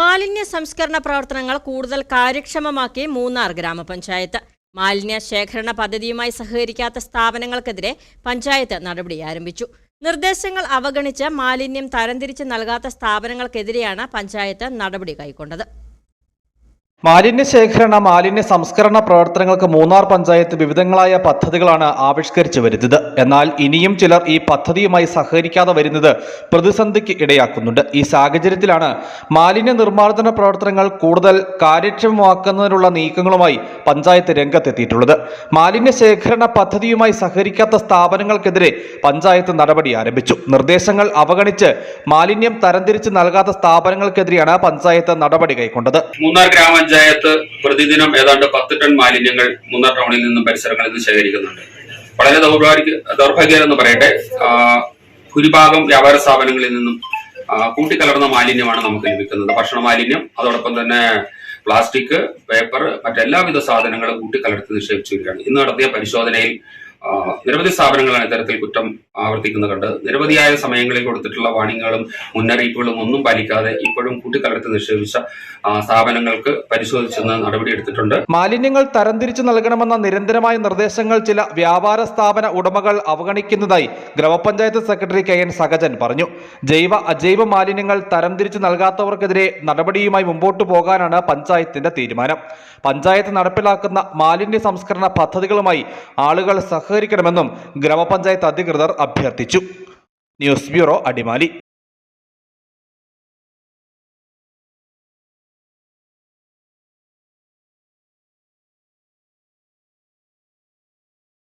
മാലിന്യ സംസ്കരണ പ്രവർത്തനങ്ങൾ കൂടുതൽ കാര്യക്ഷമമാക്കി മൂന്നാർ ഗ്രാമപഞ്ചായത്ത്. മാലിന്യ ശേഖരണ പദ്ധതിയുമായി സഹകരിക്കാത്ത സ്ഥാപനങ്ങൾക്കെതിരെ പഞ്ചായത്ത് നടപടി ആരംഭിച്ചു. നിർദ്ദേശങ്ങൾ അവഗണിച്ച് മാലിന്യം തരംതിരിച്ച് നൽകാത്ത സ്ഥാപനങ്ങൾക്കെതിരെയാണ് പഞ്ചായത്ത് നടപടി കൈക്കൊണ്ടത്. മാലിന്യ ശേഖരണ മാലിന്യ സംസ്കരണ പ്രവർത്തനങ്ങൾക്ക് മൂന്നാർ പഞ്ചായത്ത് വിവിധങ്ങളായ പദ്ധതികളാണ് ആവിഷ്കരിച്ചു വരുന്നത്. എന്നാൽ ഇനിയും ചിലർ ഈ പദ്ധതിയുമായി സഹകരിക്കാതെ വരുന്നത് പ്രതിസന്ധിക്ക് ഇടയാക്കുന്നുണ്ട്. ഈ സാഹചര്യത്തിലാണ് മാലിന്യ നിർമ്മാർജന പ്രവർത്തനങ്ങൾ കൂടുതൽ കാര്യക്ഷമമാക്കുന്നതിനുള്ള നീക്കങ്ങളുമായി പഞ്ചായത്ത് രംഗത്തെത്തിയിട്ടുള്ളത്. മാലിന്യ ശേഖരണ പദ്ധതിയുമായി സഹകരിക്കാത്ത സ്ഥാപനങ്ങൾക്കെതിരെ പഞ്ചായത്ത് നടപടി ആരംഭിച്ചു. നിർദ്ദേശങ്ങൾ അവഗണിച്ച് മാലിന്യം തരംതിരിച്ച് നൽകാത്ത സ്ഥാപനങ്ങൾക്കെതിരെയാണ് പഞ്ചായത്ത് നടപടി കൈക്കൊണ്ടത്. മൂന്നാർ ഗ്രാമപഞ്ചായത്ത് പ്രതിദിനം ഏതാണ്ട് പത്ത് ടൺ മാലിന്യങ്ങൾ മൂന്നാർ ടൗണിൽ നിന്നും പരിസരങ്ങളിൽ നിന്ന് ശേഖരിക്കുന്നുണ്ട്. വളരെ ദൗർഭാഗ്യ ദൗർഭാഗ്യമെന്ന് പറയട്ടെ ഭൂരിഭാഗം വ്യാപാര സ്ഥാപനങ്ങളിൽ നിന്നും കൂട്ടിക്കലർന്ന മാലിന്യമാണ് നമുക്ക് ലഭിക്കുന്നത്. ഭക്ഷണ മാലിന്യം അതോടൊപ്പം തന്നെ പ്ലാസ്റ്റിക് പേപ്പർ മറ്റെല്ലാവിധ സാധനങ്ങളും കൂട്ടിക്കലർത്തി നിക്ഷേപിച്ചു വരികയാണ്. ഇന്ന് നടത്തിയ പരിശോധനയിൽ നിരവധി സ്ഥാപനങ്ങളാണ് ഇത്തരത്തിൽ കുറ്റം ആവർത്തിക്കുന്നത് കണ്ട് നിരവധിയായ സമയങ്ങളിൽ കൊടുത്തിട്ടുള്ള വാണിങ്ങുകളും മുന്നറിയിപ്പുകളും ഒന്നും പാലിക്കാതെ ഇപ്പോഴും കൂട്ടിക്കലർത്തി നിക്ഷേപിച്ച സ്ഥാപനങ്ങൾക്ക് പരിശോധിച്ചെന്ന് നടപടിയെടുത്തിട്ടുണ്ട് മാലിന്യങ്ങൾ തരംതിരിച്ചു നൽകണമെന്ന നിരന്തരമായ നിർദ്ദേശങ്ങൾ ചില വ്യാപാര സ്ഥാപന ഉടമകൾ അവഗണിക്കുന്നതായി ഗ്രാമപഞ്ചായത്ത് സെക്രട്ടറി കെ എൻ സഹജൻ പറഞ്ഞു. ജൈവ അജൈവ മാലിന്യങ്ങൾ തരംതിരിച്ചു നൽകാത്തവർക്കെതിരെ നടപടിയുമായി മുമ്പോട്ടു പോകാനാണ് പഞ്ചായത്തിന്റെ തീരുമാനം. പഞ്ചായത്ത് നടപ്പിലാക്കുന്ന മാലിന്യ സംസ്കരണ പദ്ധതികളുമായി ആളുകൾ സഹകരിക്കണമെന്നും ഗ്രാമപഞ്ചായത്ത് അധികൃതർ അഭ്യർത്ഥിച്ചു. News bureau Adimali.